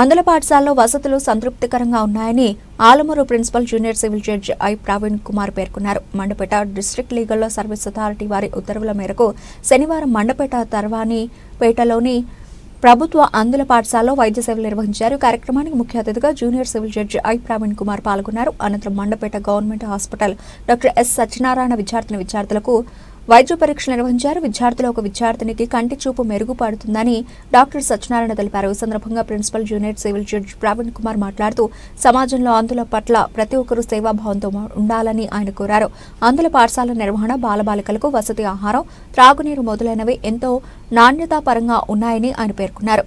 అందుల పాఠశాలలో వసతులు సంతృప్తికరంగా ఉన్నాయని Alamuru principal junior civil judge I Praveen Kumar పేర్కొన్నారు. మండపేట డిస్ట్రిక్ట్ లీగల్లో సర్వీస్ అథారిటీ వారి ఉత్తర్వుల మేరకు శనివారం మండపేట తర్వాని పేటలోని ప్రభుత్వ అందుల పాఠశాలలో వైద్య సేవలు నిర్వహించారు. కార్యక్రమానికి ముఖ్య అతిథిగా junior civil judge I Praveen Kumar పాల్గొన్నారు. అనంతరం Mandapeta government hospital doctor S Satyanarayana విద్యార్థిని విద్యార్థులకు వైద్య పరీక్షలు నిర్వహించారు. విద్యార్థులు ఒక విద్యార్థినికి కంటి చూపు మెరుగుపడుతుందని డాక్టర్ సత్యనారాయణ తెలిపారు. ఈ సందర్భంగా principal junior civil judge Praveen Kumar మాట్లాడుతూ సమాజంలో అందుల పట్ల ప్రతి ఒక్కరూ సేవాభావంతో ఉండాలని ఆయన కోరారు. అందుల పాఠశాల నిర్వహణ బాలబాలికలకు వసతి ఆహారం త్రాగునీరు మొదలైనవి ఎంతో నాణ్యతాపరంగా ఉన్నాయని ఆయన పేర్కొన్నారు.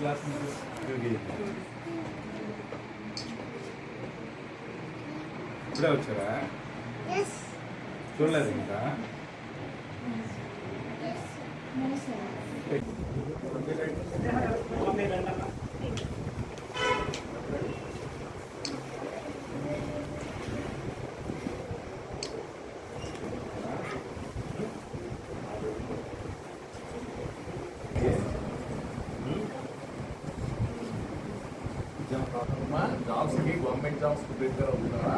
క్లాస్ ఇప్పుడే వచ్చారా? చూడలేదు ఇంకా? అమ్మా జాబ్స్కి గవర్నమెంట్ జాబ్స్కి ప్రిపేర్ అవుతున్నారా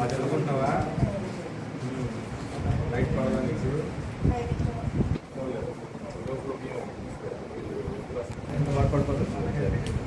అది చదువుకుంటున్నావా లైట్ పడదా నీకు పడిపోతుంది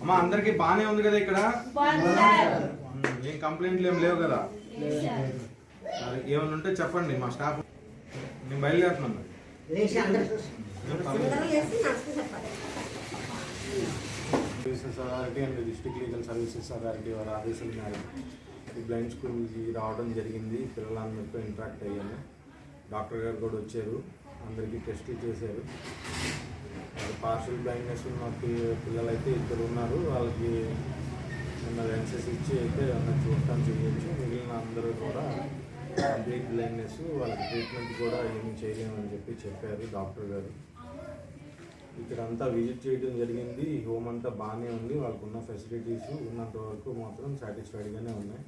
అమ్మా అందరికి బానే ఉంది కదా ఇక్కడ? ఏం కంప్లైంట్లు ఏం లేవు కదా? ఏమైనా ఉంటే చెప్పండి మా స్టాఫ్. నేను బయలుదేరుతున్నాను. Services authority and district legal services authority వారి ఆదేశాల మేరకు ఈ బ్లైండ్ స్కూల్కి రావడం జరిగింది. పిల్లలందరితో ఇంటరాక్ట్ అయ్యాను డాక్టర్ గారు కూడా వచ్చారు. అందరికీ టెస్టులు చేశారు. పార్షల్ బ్లైండ్నెస్ ఉన్న పిల్లలు పిల్లలైతే ఇద్దరు ఉన్నారు. వాళ్ళకి నిన్న లెన్సెస్ ఇచ్చి అయితే ఏమన్నా చూడటం చేయొచ్చు. మిగిలిన అందరూ కూడా కంప్లీట్ బ్లైండ్నెస్ వాళ్ళకి ట్రీట్మెంట్ కూడా ఏమి చేయలేమని చెప్పి చెప్పారు డాక్టర్ గారు. ఇక్కడ అంతా విజిట్ చేయడం జరిగింది. హోమ్ అంతా బాగానే ఉంది. వాళ్ళకు ఉన్న ఫెసిలిటీస్ ఉన్నంత వరకు మాత్రం సాటిస్ఫైడ్గానే ఉన్నాయి.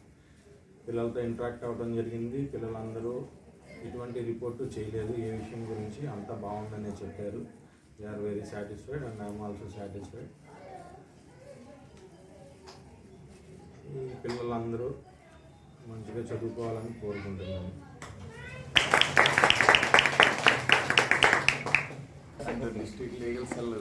పిల్లలతో ఇంటరాక్ట్ అవ్వడం జరిగింది. పిల్లలందరూ ఎటువంటి రిపోర్టు చేయలేదు. ఏ విషయం గురించి అంతా బాగుందనే చెప్పారు. They are very satisfied and I'm also satisfied ఈ పిల్లలందరూ మంచిగా చదువుకోవాలని కోరుకుంటున్నాను. District legal cell